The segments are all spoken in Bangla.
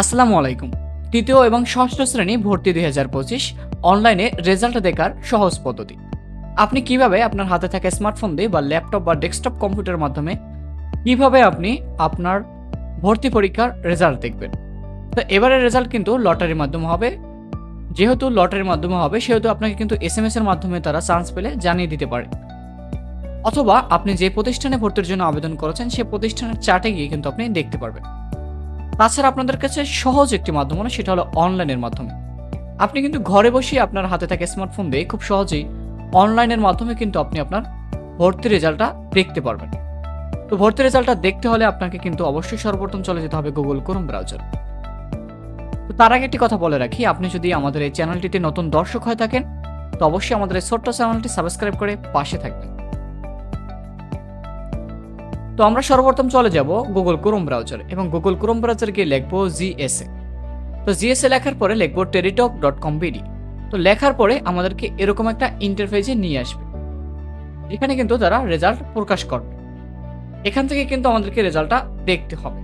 আসসালামু আলাইকুম। তৃতীয় এবং ষষ্ঠ শ্রেণি ভর্তি দুই হাজার পঁচিশ অনলাইনে রেজাল্ট দেখার সহজ পদ্ধতি। আপনি কীভাবে আপনার হাতে থাকা স্মার্টফোন দিয়ে বা ল্যাপটপ বা ডেস্কটপ কম্পিউটারের মাধ্যমে কীভাবে আপনি আপনার ভর্তি পরীক্ষার রেজাল্ট দেখবেন? তো এবারের রেজাল্ট কিন্তু লটারির মাধ্যমে হবে। যেহেতু লটারির মাধ্যমে হবে, সেহেতু আপনাকে কিন্তু এস এম এস এর মাধ্যমে তারা চান্স পেলে জানিয়ে দিতে পারে। অথবা আপনি যে প্রতিষ্ঠানে ভর্তির জন্য আবেদন করেছেন সেই প্রতিষ্ঠানের চার্টে গিয়ে কিন্তু আপনি দেখতে পারবেন। তাছাড়া আপনাদের কাছে সহজ একটি মাধ্যম হলো, সেটা হলো অনলাইনের মাধ্যমে। আপনি কিন্তু ঘরে বসে আপনার হাতে থাকা স্মার্টফোন দিয়ে খুব সহজেই অনলাইনের মাধ্যমে কিন্তু আপনি আপনার ভর্তি রেজাল্টটা দেখতে পারবেন। তো ভর্তি রেজাল্টটা দেখতে হলে আপনাকে কিন্তু অবশ্যই সর্বপ্রথম চলে যেতে হবে গুগল ক্রোম ব্রাউজার তো তার আগে একটি কথা বলে রাখি, আপনি যদি আমাদের এই চ্যানেলটিতে নতুন দর্শক হয়ে থাকেন, তো অবশ্যই আমাদের এই ছোট্ট চ্যানেলটি সাবস্ক্রাইব করে পাশে থাকবেন। তো আমরা সর্বপ্রথম চলে যাব গুগল ক্রোম ব্রাউজার এবং গুগল ক্রোম ব্রাউজার গিয়ে লিখব জিএসএ তো জিএসএ লেখার পরে লিখব টেরিটক ডট কম বিডি তো লেখার পরে আমাদেরকে এরকম একটা ইন্টারফেসে নিয়ে আসবে। এখানে কিন্তু তারা রেজাল্ট প্রকাশ করবে। এখান থেকে কিন্তু আমাদেরকে রেজাল্টটা দেখতে হবে।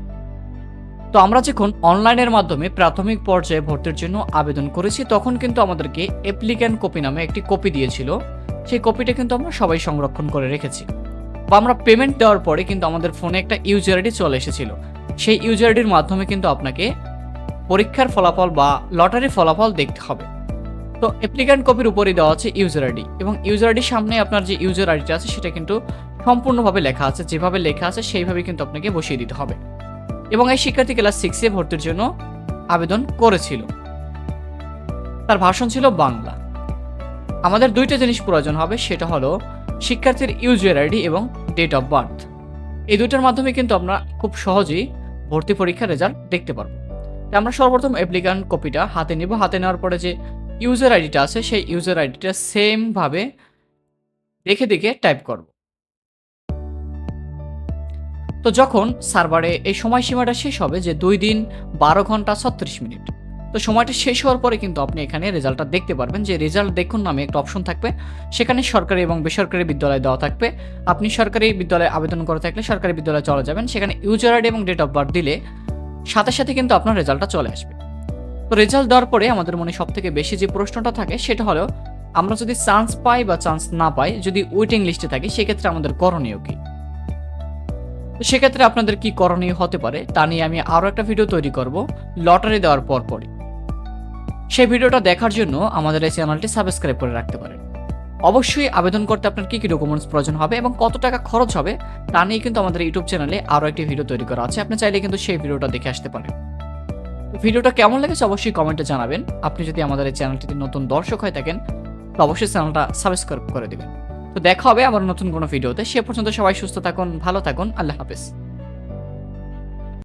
তো আমরা যখন অনলাইনের মাধ্যমে প্রাথমিক পর্যায়ে ভর্তির জন্য আবেদন করেছি, তখন কিন্তু আমাদেরকে অ্যাপ্লিক্যান্ট কপি নামে একটি কপি দিয়েছিল। সেই কপিটা কিন্তু আমরা সবাই সংরক্ষণ করে রেখেছি। বা আমরা পেমেন্ট দেওয়ার পরে কিন্তু আমাদের ফোনে একটা ইউজার আইডি চলে এসেছিল। সেই ইউজার আইডির মাধ্যমে কিন্তু আপনাকে পরীক্ষার ফলাফল বা লটারির ফলাফল দেখতে হবে। তো অ্যাপ্লিক্যান্ট কপির উপরেই দেওয়া আছে ইউজার আইডি এবং ইউজার আইডির সামনে আপনার যে ইউজার আইডিটা আছে, সেটা কিন্তু সম্পূর্ণভাবে লেখা আছে। যেভাবে লেখা আছে সেইভাবে কিন্তু আপনাকে বসিয়ে দিতে হবে। এবং এই শিক্ষার্থী ক্লাস সিক্সে ভর্তির জন্য আবেদন করেছিল। তার ভাষণ ছিল বাংলা। আমাদের দুইটা জিনিস প্রয়োজন হবে, সেটা হলো শিক্ষার্থীর ইউজার আইডি এবং ডেট অফ বার্থ। এই দুইটার মাধ্যমে কিন্তু আমরা খুব সহজেই ভর্তি পরীক্ষার রেজাল্ট দেখতে পারব। তাই আমরা সর্বপ্রথম অ্যাপ্লিক্যান্ট কপিটা হাতে নেব। হাতে নেওয়ার পরে যে ইউজার আইডিটা আছে, সেই ইউজার আইডিটা সেমভাবে দেখে দেখে টাইপ করব। তো যখন সার্ভারে এই সময়সীমাটা শেষ হবে যে দুই দিন বারো ঘণ্টা ছত্রিশ মিনিট তো সময়টা শেষ হওয়ার পরে কিন্তু আপনি এখানে রেজাল্টটা দেখতে পারবেন যে রেজাল্ট দেখুন নামে একটা অপশন থাকবে। সেখানে সরকারি এবং বেসরকারি বিদ্যালয় দেওয়া থাকবে। আপনি সরকারি বিদ্যালয়ে আবেদন করে থাকলে সরকারি বিদ্যালয়ে চলে যাবেন। সেখানে ইউজার আইডি এবং ডেট অফ বার্থ দিলে সাথে সাথে কিন্তু আপনার রেজাল্টটা চলে আসবে। তো রেজাল্ট দেওয়ার পরে আমাদের মনে সব থেকে বেশি যে প্রশ্নটা থাকে সেটা হলো, আমরা যদি চান্স পাই বা চান্স না পাই, যদি ওয়েটিং লিস্টে থাকি, সেক্ষেত্রে আমাদের করণীয় কি? তো সেক্ষেত্রে আপনাদের কি করণীয় হতে পারে তা নিয়ে আমি আরও একটা ভিডিও তৈরি করব লটারি দেওয়ার পর পরই সেই ভিডিওটা দেখার জন্য আমাদের এই চ্যানেলটি সাবস্ক্রাইব করে রাখতে পারেন। অবশ্যই আবেদন করতে আপনার কী কী ডকুমেন্টস প্রয়োজন হবে এবং কত টাকা খরচ হবে, তা নিয়ে কিন্তু আমাদের ইউটিউব চ্যানেলে আরও একটি ভিডিও তৈরি করা আছে। আপনি চাইলে কিন্তু সেই ভিডিওটা দেখে আসতে পারেন। ভিডিওটা কেমন লেগেছে অবশ্যই কমেন্টে জানাবেন। আপনি যদি আমাদের এই চ্যানেলটিতে নতুন দর্শক হয়ে থাকেন, তো অবশ্যই চ্যানেলটা সাবস্ক্রাইব করে দেবেন। তো দেখা হবে আবার নতুন কোনো ভিডিওতে সে পর্যন্ত সবাই সুস্থ থাকুন, ভালো থাকুন, আল্লাহ হাফেজ।